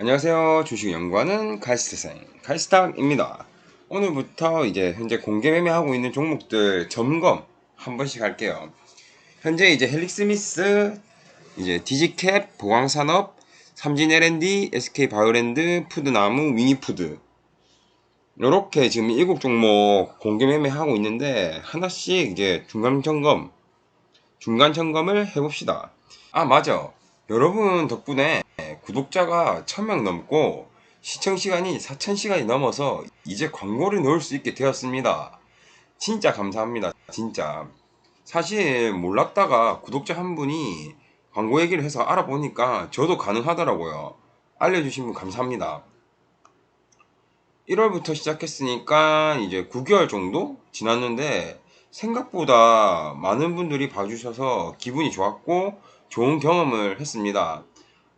안녕하세요. 주식 연구하는 갈스생 갈스탁입니다. 오늘부터 이제 현재 공개 매매하고 있는 종목들 점검 한 번씩 할게요. 현재 이제 헬릭스미스, 이제 디지캡, 보강산업, 삼진 L&D, SK 바이오랜드, 푸드나무, 위니푸드 이렇게 지금 일곱 종목 공개 매매하고 있는데 하나씩 이제 중간 점검 중간 점검을 해봅시다. 아 맞아. 여러분 덕분에 구독자가 1000명 넘고 시청 시간이 4000시간이 넘어서 이제 광고를 넣을 수 있게 되었습니다. 진짜 감사합니다. 진짜. 사실 몰랐다가 구독자 한 분이 광고 얘기를 해서 알아보니까 저도 가능하더라고요. 알려주신 분 감사합니다. 1월부터 시작했으니까 이제 9개월 정도 지났는데 생각보다 많은 분들이 봐주셔서 기분이 좋았고 좋은 경험을 했습니다.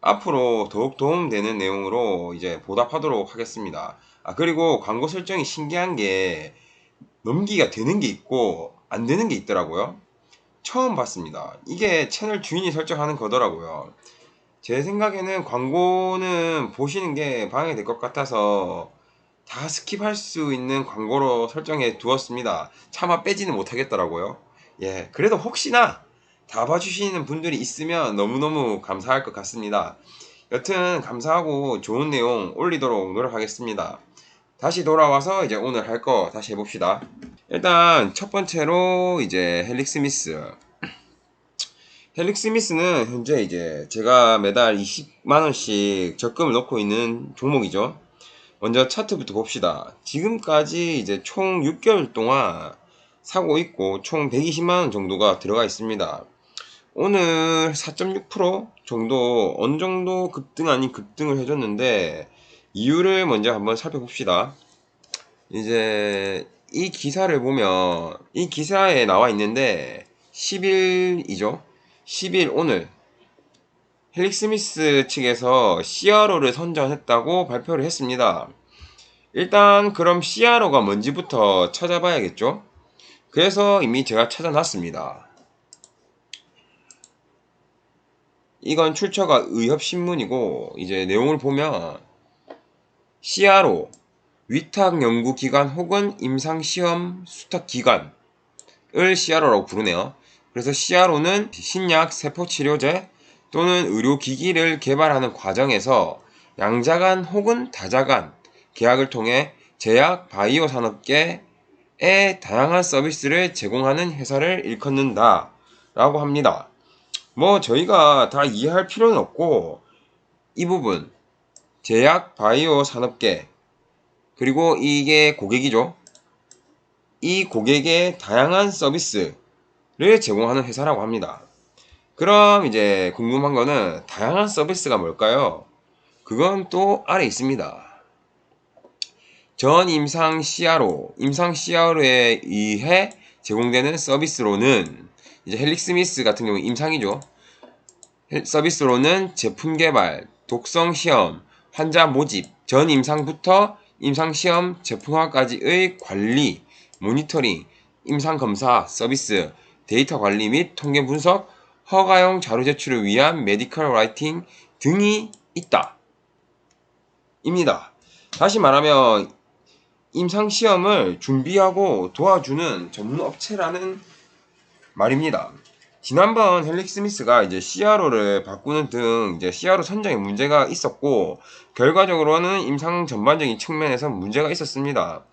앞으로 더욱 도움되는 내용으로 이제 보답하도록 하겠습니다. 아, 그리고 광고 설정이 신기한 게 넘기가 되는 게 있고 안 되는 게 있더라고요. 처음 봤습니다. 이게 채널 주인이 설정하는 거더라고요. 제 생각에는 광고는 보시는 게 방해될 것 같아서 다 스킵할 수 있는 광고로 설정해 두었습니다. 차마 빼지는 못하겠더라고요. 예, 그래도 혹시나 다 봐주시는 분들이 있으면 너무너무 감사할 것 같습니다. 여튼 감사하고 좋은 내용 올리도록 노력하겠습니다. 다시 돌아와서 이제 오늘 할 거 다시 해봅시다. 일단 첫 번째로 이제 헬릭 스미스. 헬릭 스미스는 현재 이제 제가 매달 20만원씩 적금을 넣고 있는 종목이죠. 먼저 차트부터 봅시다. 지금까지 이제 총 6개월 동안 사고 있고 총 120만원 정도가 들어가 있습니다. 오늘 4.6% 정도 어느 정도 급등 아닌 급등을 해줬는데 이유를 먼저 한번 살펴봅시다. 이제 이 기사를 보면 이 기사에 나와 있는데 10일이죠. 10일 오늘 헬릭 스미스 측에서 CRO를 선정했다고 발표를 했습니다. 일단 그럼 CRO가 뭔지부터 찾아봐야겠죠. 그래서 이미 제가 찾아놨습니다. 이건 출처가 의협신문이고 이제 내용을 보면 CRO 위탁 연구기관 혹은 임상 시험 수탁기관을 CRO라고 부르네요. 그래서 CRO는 신약 세포 치료제 또는 의료 기기를 개발하는 과정에서 양자간 혹은 다자간 계약을 통해 제약 바이오 산업계에 다양한 서비스를 제공하는 회사를 일컫는다 라고 합니다. 뭐 저희가 다 이해할 필요는 없고 이 부분 제약 바이오 산업계 그리고 이게 고객이죠. 이 고객의 다양한 서비스를 제공하는 회사라고 합니다. 그럼 이제 궁금한 거는 다양한 서비스가 뭘까요? 그건 또 아래 있습니다. 전 임상 CRO, 임상 CRO에 의해 제공되는 서비스로는 이제 헬릭 스미스 같은 경우 임상이죠. 서비스로는 제품 개발, 독성 시험, 환자 모집, 전 임상부터 임상 시험 제품화까지의 관리, 모니터링, 임상 검사 서비스, 데이터 관리 및 통계 분석, 허가용 자료 제출을 위한 메디컬 라이팅 등이 있다. 입니다. 다시 말하면 임상 시험을 준비하고 도와주는 전문 업체라는 말입니다. 지난번 헬릭 스미스가 이제 CRO를 바꾸는 등 이제 CRO 선정에 문제가 있었고 결과적으로는 임상 전반적인 측면에서 문제가 있었습니다.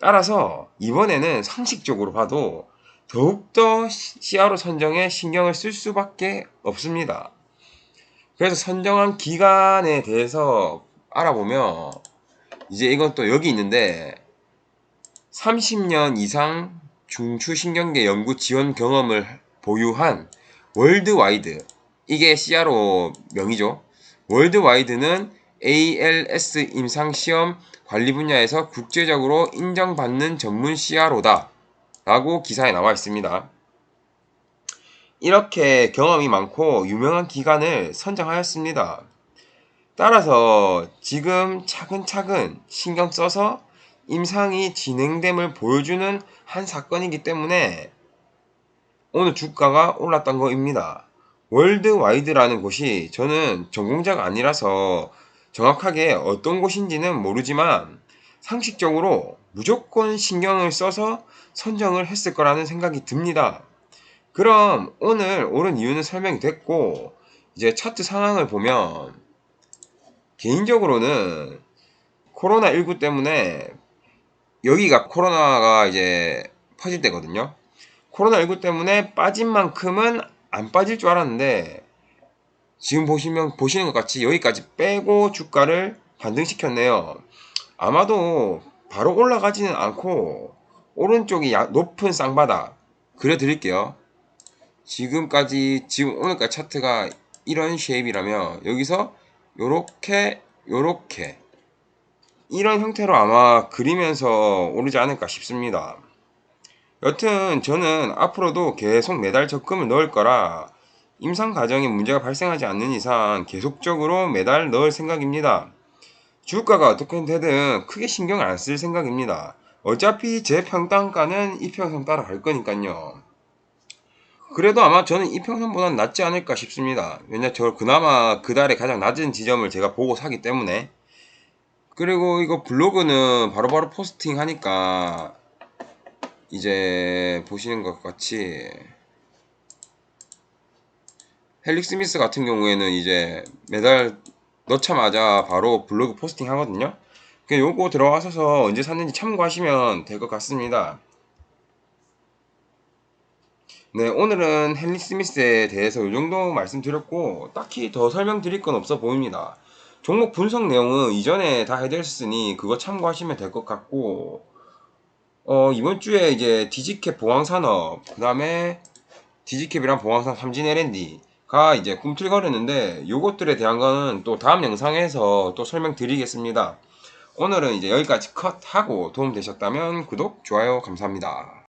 따라서 이번에는 상식적으로 봐도 더욱더 CRO 선정에 신경을 쓸 수밖에 없습니다. 그래서 선정한 기간에 대해서 알아보면 이제 이건 또 여기 있는데 30년 이상 중추신경계 연구 지원 경험을 보유한 월드와이드 이게 CRO 명이죠. 월드와이드는 ALS 임상시험 관리 분야에서 국제적으로 인정받는 전문 CRO다 라고 기사에 나와 있습니다. 이렇게 경험이 많고 유명한 기관을 선정하였습니다. 따라서 지금 차근차근 신경 써서 임상이 진행됨을 보여주는 한 사건이기 때문에 오늘 주가가 올랐던 거입니다. 월드와이드라는 곳이 저는 전공자가 아니라서 정확하게 어떤 곳인지는 모르지만 상식적으로 무조건 신경을 써서 선정을 했을 거라는 생각이 듭니다. 그럼 오늘 옳은 이유는 설명이 됐고 이제 차트 상황을 보면 개인적으로는 코로나19 때문에 여기가 코로나가 이제 퍼질 때거든요. 코로나19 때문에 빠진 만큼은 안 빠질 줄 알았는데 지금 보시면 보시는 것 같이 여기까지 빼고 주가를 반등시켰네요. 아마도 바로 올라가지는 않고 오른쪽이 야- 높은 쌍바닥 그려 드릴게요. 지금까지 지금 오늘까지 차트가 이런 쉐입이라면 여기서 요렇게 요렇게 이런 형태로 아마 그리면서 오르지 않을까 싶습니다. 여튼 저는 앞으로도 계속 매달 적금을 넣을 거라 임상 과정에 문제가 발생하지 않는 이상 계속적으로 매달 넣을 생각입니다. 주가가 어떻게 되든 크게 신경 안 쓸 생각입니다. 어차피 제 평단가는 이평선 따라갈 거니까요. 그래도 아마 저는 이평선보다는 낫지 않을까 싶습니다. 왜냐 저 그나마 그 달에 가장 낮은 지점을 제가 보고 사기 때문에 그리고 이거 블로그는 바로 바로 포스팅 하니까 이제 보시는 것 같이 헬릭 스미스 같은 경우에는 이제 매달 넣자마자 바로 블로그 포스팅 하거든요. 그 요거 들어가셔서 언제 샀는지 참고하시면 될 것 같습니다. 네, 오늘은 헨리 스미스에 대해서 이 정도 말씀드렸고 딱히 더 설명드릴 건 없어 보입니다. 종목 분석 내용은 이전에 다 해드렸으니 그거 참고하시면 될 것 같고 어, 이번 주에 이제 디지캡 보황산업 그 다음에 디지캡이랑 보황산 삼진 L&D가 이제 꿈틀거리는데 요것들에 대한 거는 또 다음 영상에서 또 설명드리겠습니다. 오늘은 이제 여기까지 컷하고 도움되셨다면 구독, 좋아요 감사합니다.